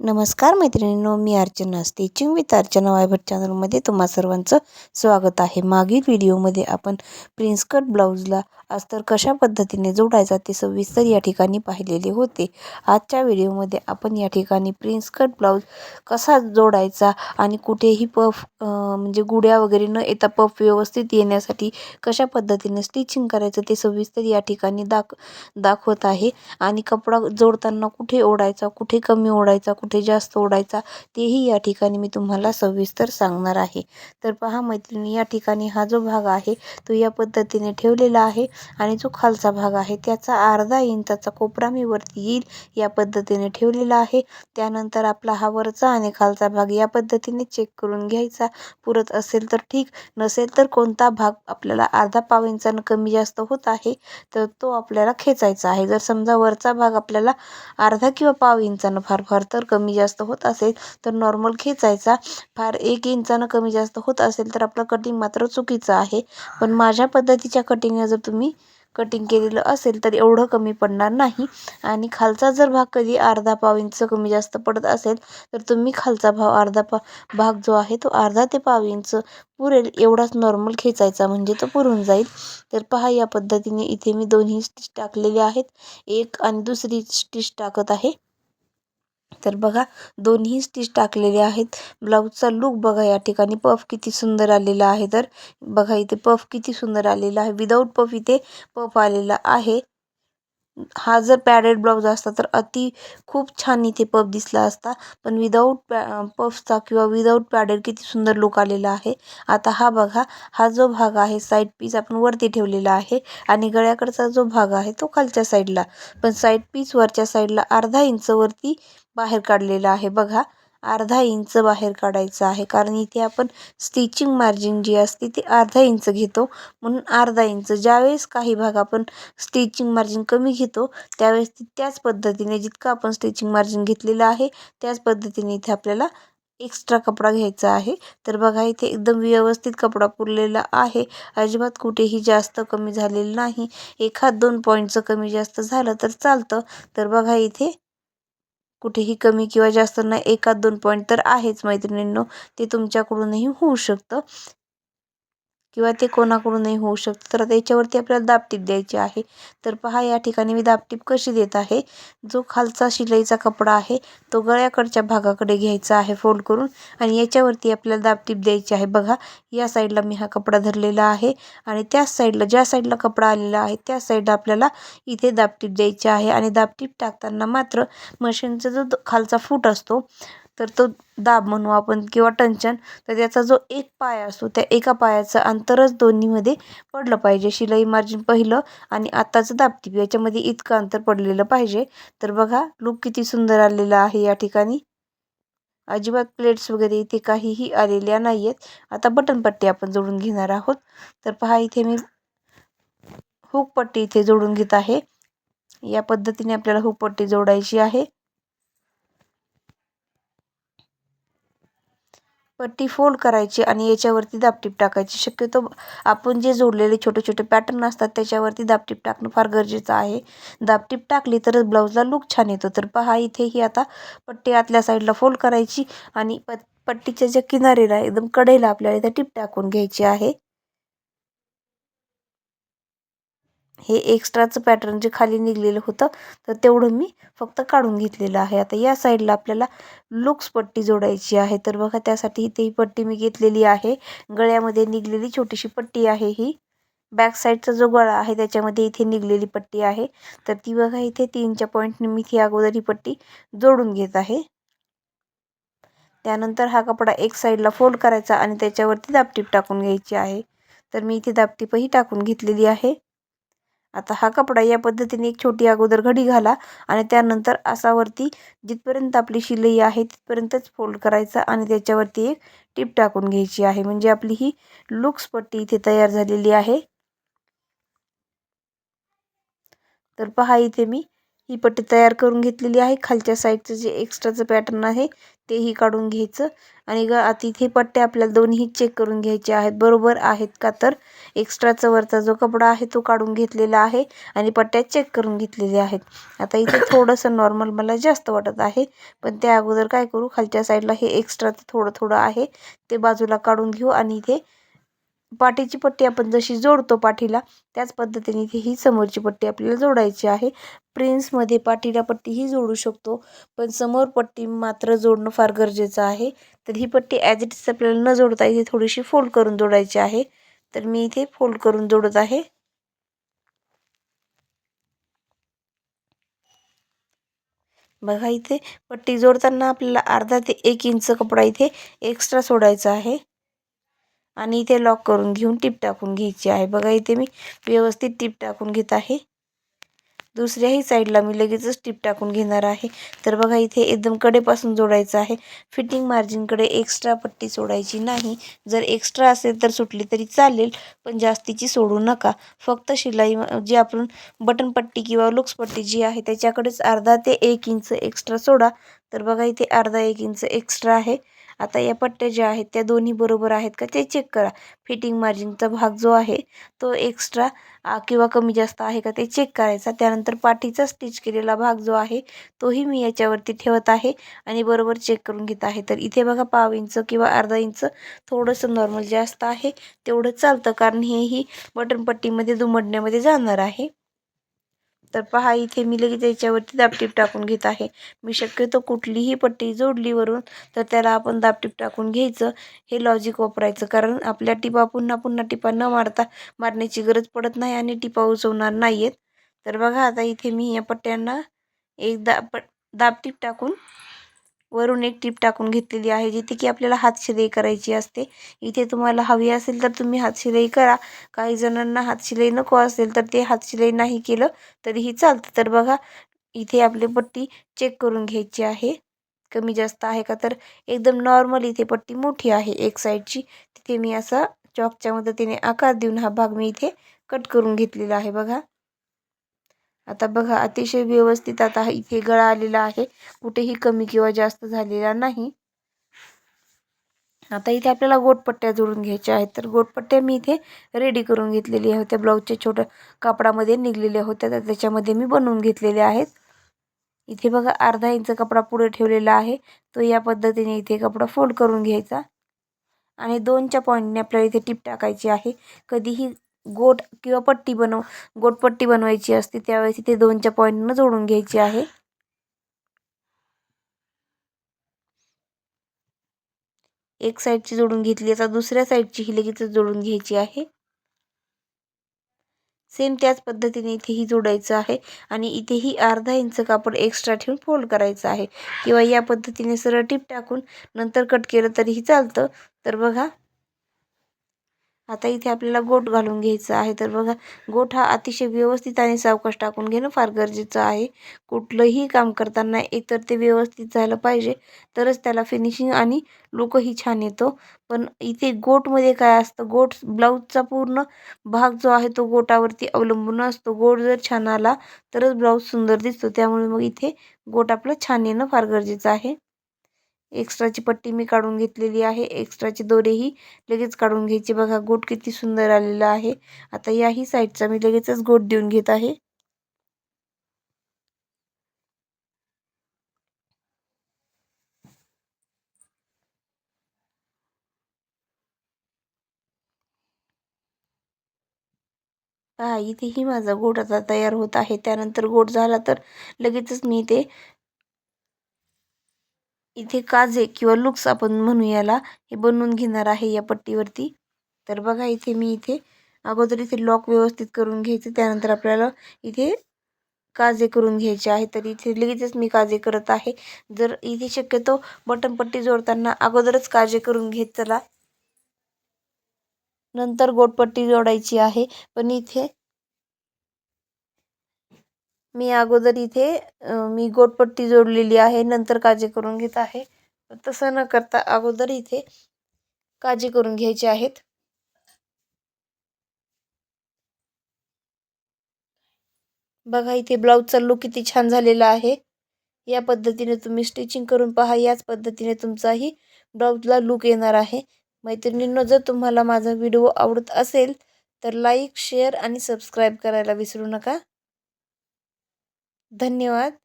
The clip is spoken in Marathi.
नमस्कार मैत्रिणींनो मी अर्चना. स्टिचिंग विथ अर्चना वायभट चॅनलमध्ये तुम्हा सर्वांचं स्वागत आहे. मागील व्हिडिओमध्ये आपण प्रिन्स कट ब्लाऊजला अस्तर कशा पद्धतीने जोडायचा ते सविस्तर या ठिकाणी पाहिलेले होते. आजच्या व्हिडिओमध्ये आपण या ठिकाणी प्रिन्स कट ब्लाऊज कसा जोडायचा आणि कुठेही पफ म्हणजे गुड्या वगैरे न येता पफ व्यवस्थित येण्यासाठी कशा पद्धतीने स्टिचिंग करायचं ते सविस्तर या ठिकाणी दाख दाखवत आहे. आणि कपडा जोडताना कुठे ओढायचा कुठे कमी ओढायचा कुठे जास्त ओढायचा तेही या ठिकाणी मी तुम्हाला सविस्तर सांगणार आहे. तर पहा मैत्रिणी या ठिकाणी हा जो भाग आहे तो या पद्धतीने ठेवलेला आहे आणि जो खालचा भाग आहे त्याचा अर्धा इंचाचा कोपरा मी वरती येईल या पद्धतीने ठेवलेला आहे. त्यानंतर आपला हा वरचा आणि खालचा भाग या पद्धतीने चेक करून घ्यायचा. पुरत असेल तर ठीक नसेल तर कोणता भाग आपल्याला अर्धा पाव इंचानं कमी जास्त होत आहे तर तो आपल्याला खेचायचा आहे. जर समजा वरचा भाग आपल्याला अर्धा किंवा पाव इंचानं फार फार तर कमी कमी जास्त होत असेल तर नॉर्मल खेचायचा. फार एक इंचानं कमी जास्त होत असेल तर आपलं कटिंग मात्र चुकीचं आहे. पण माझ्या पद्धतीच्या कटिंगने जर तुम्ही कटिंग केलेलं असेल तर एवढं कमी पडणार नाही. आणि खालचा जर भाग कधी अर्धा पाव इंच कमी जास्त पडत असेल तर तुम्ही खालचा भाव अर्धा पा भाग जो आहे तो अर्धा ते पाव इंच पुरेल. एवढाच नॉर्मल खेचायचा म्हणजे तो पुरून जाईल. तर पहा या पद्धतीने इथे मी दोन्ही स्टिच टाकलेले आहेत. एक आणि दुसरी स्टिच टाकत आहे. तर बघा दोन्ही स्टिच टाकलेले आहेत. ब्लाऊजचा लूक बघा या ठिकाणी. पफ किती सुंदर आलेला आहे. तर बघा इथे पफ किती सुंदर आलेला आहे. विदाऊट पफ इथे पफ आलेला आहे. हा जर पॅडेड ब्लाऊज असता तर अति खूप छान इथे पफ दिसला असता. पण विदाऊट पॅ पफचा किंवा विदाऊट पॅडेड किती सुंदर लुक आलेला आहे. आता हा बघा हा जो भाग आहे साईड पीस आपण वरती ठेवलेला आहे आणि गळ्याकडचा जो भाग आहे तो खालच्या साईडला पण साईड पीस वरच्या साईडला अर्धा इंच वरती बाहेर काढलेला आहे. बघा अर्धा इंच बाहेर काढायचं आहे. कारण इथे आपण स्टिचिंग मार्जिन जी असते ती अर्धा इंच घेतो. म्हणून अर्धा इंच ज्यावेळेस काही भाग आपण स्टिचिंग मार्जिन कमी घेतो त्यावेळेस ती त्याच पद्धतीने जितकं आपण स्टिचिंग मार्जिन घेतलेलं आहे त्याच पद्धतीने इथे आपल्याला एक्स्ट्रा कपडा घ्यायचा आहे. तर बघा इथे एकदम व्यवस्थित कपडा पुरलेला आहे. अजिबात कुठेही जास्त कमी झालेलं नाही. एखाद दोन पॉईंटचं कमी जास्त झालं तर चालतं. तर बघा इथे कुठेही कमी किंवा जास्त नाही एकात दोन पॉईंट तर आहेच मैत्रिणींनो. ते तुमच्याकडूनही होऊ शकतं. किंवा ते कोणाकडूनही होऊ शकतं. तर त्याच्यावरती आपल्याला दाबटीप द्यायची आहे. तर पहा या ठिकाणी मी दाबटीप कशी देत आहे. जो खालचा शिलाईचा कपडा आहे तो गळ्याकडच्या भागाकडे घ्यायचा आहे फोल्ड करून आणि याच्यावरती आपल्याला दाबटीप द्यायची आहे. बघा या साईडला मी हा कपडा धरलेला आहे आणि त्याच साईडला ज्या साईडला कपडा आलेला आहे त्या साईडला आपल्याला इथे दाबटीप द्यायची आहे. आणि दाबटीप टाकताना मात्र मशीनचा जो खालचा फूट असतो तर तो दाब म्हणू आपण किंवा टंचन तर त्याचा जो एक पाय असतो त्या एका पायाचं अंतरच दोन्हीमध्ये पडलं पाहिजे. शिलाई मार्जिन पहिलं आणि आत्ताचं दाबटीप याच्यामध्ये इतकं अंतर पडलेलं पाहिजे. तर बघा लूक किती सुंदर आलेला आहे या ठिकाणी. अजिबात प्लेट्स वगैरे इथे काहीही आलेल्या नाही आहेत आता बटनपट्टी आपण जोडून घेणार आहोत. तर पहा इथे मी हुकपट्टी इथे जोडून घेत आहे. या पद्धतीने आपल्याला हुकपट्टी जोडायची आहे. पट्टी फोल्ड करायची आणि याच्यावरती दापटीप टाकायची. शक्यतो आपण जे जोडलेले छोटे छोटे पॅटर्न असतात त्याच्यावरती दापटीप टाकणं फार गरजेचं आहे. दापटीप टाकली तरच ब्लाऊजला लुक छान येतो. तर पहा इथेही आता पट्टी आतल्या साईडला फोल्ड करायची आणि प पट्टीच्या ज्या किनारीला एकदम कडेला आपल्याला इथे टिप टाकून घ्यायची आहे. हे एक्स्ट्राचं पॅटर्न जे खाली निघलेलं होतं तर तेवढं मी फक्त काढून घेतलेलं आहे. आता या साईडला आपल्याला लुक्स पट्टी जोडायची आहे. तर बघा त्यासाठी इथे ही पट्टी मी घेतलेली आहे. गळ्यामध्ये निघलेली छोटीशी पट्टी आहे ही. बॅक साईडचा जो गळा आहे त्याच्यामध्ये इथे निघलेली पट्टी आहे. तर ती बघा इथे तीनच्या पॉईंटने मी ती अगोदर ही पट्टी जोडून घेत आहे. त्यानंतर हा कपडा एक साईडला फोल्ड करायचा आणि त्याच्यावरती दापटीप टाकून घ्यायची आहे. तर मी इथे दापटीपही टाकून घेतलेली आहे. आता हा कपडा या पद्धतीने एक छोटी अगोदर घडी घाला आणि त्यानंतर असावरती जिथपर्यंत आपली शिलाई आहे तिथपर्यंतच फोल्ड करायचा आणि त्याच्यावरती एक टीप टाकून घ्यायची आहे. म्हणजे आपली ही लुक्स पट्टी इथे तयार झालेली आहे. तर पहा इथे मी ही पट्टी तयार करून घेतलेली आहे. खालच्या साईडचं जे एक्स्ट्राचं पॅटर्न आहे तेही काढून घ्यायचं. आणि ग आता इथे पट्ट्या आपल्याला दोन्ही चेक करून घ्यायचे आहेत. बरोबर आहेत का तर? एक्स्ट्राचा वरचा जो कपडा आहे तो काढून घेतलेला आहे आणि पट्ट्या चेक करून घेतलेल्या आहेत. आता इथे थोडंसं नॉर्मल मला जास्त वाटत आहे. पण त्या अगोदर काय करू? खालच्या साईडला हे एक्स्ट्राचं थोडं थोडं आहे. ते बाजूला काढून घेऊ आणि इथे पाठीची पट्टी आपण जशी जोडतो पाठीला त्याच पद्धतीने इथे ही समोरची पट्टी आपल्याला जोडायची आहे. प्रिन्समध्ये पाठीला पट्टीही जोडू शकतो पण समोर पट्टी मात्र जोडणं फार गरजेचं आहे. तर ही पट्टी ॲज इट इज आपल्याला न जोडता इथे थोडीशी फोल्ड करून जोडायची आहे. तर मी इथे फोल्ड करून जोडत आहे. बघा इथे पट्टी जोडताना आपल्याला अर्धा ते एक इंच कपडा इथे एक्स्ट्रा सोडायचा आहे. आणि इथे लॉक करून घेऊन टीप टाकून घ्यायची आहे. बघा इथे मी व्यवस्थित टीप टाकून घेत आहे. दुसऱ्याही साईडला मी लगेचच टीप टाकून घेणार आहे. तर बघा इथे एकदम कडेपासून जोडायचं आहे. फिटिंग मार्जिनकडे एक्स्ट्रा पट्टी सोडायची नाही. जर एक्स्ट्रा असेल तर सुटली तरी चालेल पण जास्तीची सोडू नका. फक्त शिलाई जी आपण बटन पट्टी किंवा लुक्स पट्टी जी आहे त्याच्याकडेच अर्धा ते एक इंच एक्स्ट्रा सोडा. तर बघा इथे अर्धा एक इंच एक्स्ट्रा आहे. आता या पट्ट्या ज्या आहेत त्या दोन्ही बरोबर आहेत का ते चेक करा. फिटिंग मार्जिनचा भाग जो आहे तो एक्स्ट्रा किंवा कमी जास्त आहे का ते चेक करायचा. त्यानंतर पाठीचा स्टिच केलेला भाग जो आहे तोही मी याच्यावरती ठेवत आहे आणि बरोबर चेक करून घेत आहे. तर इथे बघा पाव इंच किंवा अर्धा इंच थोडंसं नॉर्मल जास्त आहे तेवढं चालतं कारण हेही बटन पट्टीमध्ये दुमडण्यामध्ये जाणार आहे. तर पहा इथे मी लगेच याच्यावरती दाबटीप टाकून घेत आहे. मी शक्यतो कुठलीही पट्टी जोडली वरून तर त्याला आपण दाबटीप टाकून घ्यायचं. हे लॉजिक वापरायचं कारण आपल्या टिपा पुन्हा पुन्हा टिपा न मारता मारण्याची गरज पडत नाही आणि टिपा उचवणार नाही आहेत तर बघा आता इथे मी या पट्ट्यांना एक दा प दाबटीप टाकून वरून एक टीप टाकून घेतलेली आहे जिथे की आपल्याला हात शिलाई करायची असते. इथे तुम्हाला हवी असेल तर तुम्ही हात शिलाई करा. काही जणांना हात शिलाई नको असेल तर ते हात शिलाई नाही केलं तरीही चालतं. तर बघा इथे आपली पट्टी चेक करून घ्यायची आहे. कमी जास्त आहे का तर एकदम नॉर्मल इथे पट्टी मोठी आहे एक साईडची तिथे मी असा चॉकच्या मदतीने आकार देऊन हा भाग मी इथे कट करून घेतलेला आहे बघा. आता बघा अतिशय व्यवस्थित आता इथे गळा आलेला आहे. कुठेही कमी किंवा जास्त झालेला नाही. आता इथे आपल्याला गोटपट्ट्या जोडून घ्यायच्या आहेत. तर गोटपट्ट्या मी इथे रेडी करून घेतलेल्या होत्या ब्लाऊजच्या छोट्या कापडामध्ये निघलेल्या होत्या. तर त्याच्यामध्ये मी बनवून घेतलेल्या आहेत. इथे बघा अर्धा इंच कपडा पुढे ठेवलेला आहे. तो या पद्धतीने इथे कपडा फोल्ड करून घ्यायचा. आणि दोनच्या पॉईंटने आपल्याला इथे टिप टाकायची आहे. कधीही गोट किंवा पट्टी बनव गोटपट्टी बनवायची असते त्यावेळेस इथे दोनच्या पॉईंटनं जोडून घ्यायची आहे. एक साईडची जोडून घेतली आता दुसऱ्या साईडची ही लगेच जोडून घ्यायची आहे. सेम त्याच पद्धतीने इथेही जोडायचं आहे आणि इथेही अर्धा इंच कापड एक्स्ट्रा ठेवून फोल्ड करायचं आहे. किंवा या पद्धतीने सरळ टीप टाकून नंतर कट केलं तरीही चालतं. तर बघा आता इथे आपल्याला गोट घालून घ्यायचं आहे. तर बघा गोट हा अतिशय व्यवस्थित आणि सावकाश टाकून घेणं फार गरजेचं आहे. कुठलंही काम करताना एकतर ते व्यवस्थित झालं पाहिजे तरच त्याला फिनिशिंग आणि लुकही छान येतो. पण इथे गोटमध्ये काय असतं गोट ब्लाऊजचा पूर्ण भाग जो आहे तो गोटावरती अवलंबून असतो. गोट जर छान आला तरच ब्लाऊज सुंदर दिसतो. त्यामुळे मग इथे गोट आपलं छान येणं फार गरजेचं आहे. एक्स्ट्राची पट्टी मी काढून घेतलेली आहे. एक्स्ट्राचे दोरेही लगेच काढून घ्यायचे. बघा गोट किती सुंदर आलेला आहे. आता याही साईडचा मी लगेचच गोट देऊन घेत आहे. पहा इथेही माझा गोट आता तयार होत आहे. त्यानंतर गोट झाला तर लगेचच मी ते इथे काजे किंवा लुक्स आपण म्हणू याला हे बनवून घेणार आहे या पट्टीवरती. तर बघा इथे मी इथे अगोदर इथे लॉक व्यवस्थित करून घ्यायचे त्यानंतर आपल्याला इथे काजे करून घ्यायचे आहे. तर इथे लगेचच मी काजे करत आहे. जर इथे शक्यतो बटन पट्टी जोडताना अगोदरच काजे करून घेत चला. नंतर गोटपट्टी जोडायची आहे. पण इथे मी अगोदर इथे मी गोटपट्टी जोडलेली आहे नंतर काजी करून घेत आहे. तसं न करता अगोदर इथे काळजी करून घ्यायचे आहेत. बघा इथे ब्लाऊजचा लुक किती छान झालेला आहे. या पद्धतीने तुम्ही स्टिचिंग करून पहा. याच पद्धतीने तुमचाही ब्लाऊजला लुक येणार आहे. मैत्रिणींनो जर तुम्हाला माझा व्हिडिओ आवडत असेल तर लाईक शेअर आणि सबस्क्राईब करायला विसरू नका. धन्यवाद.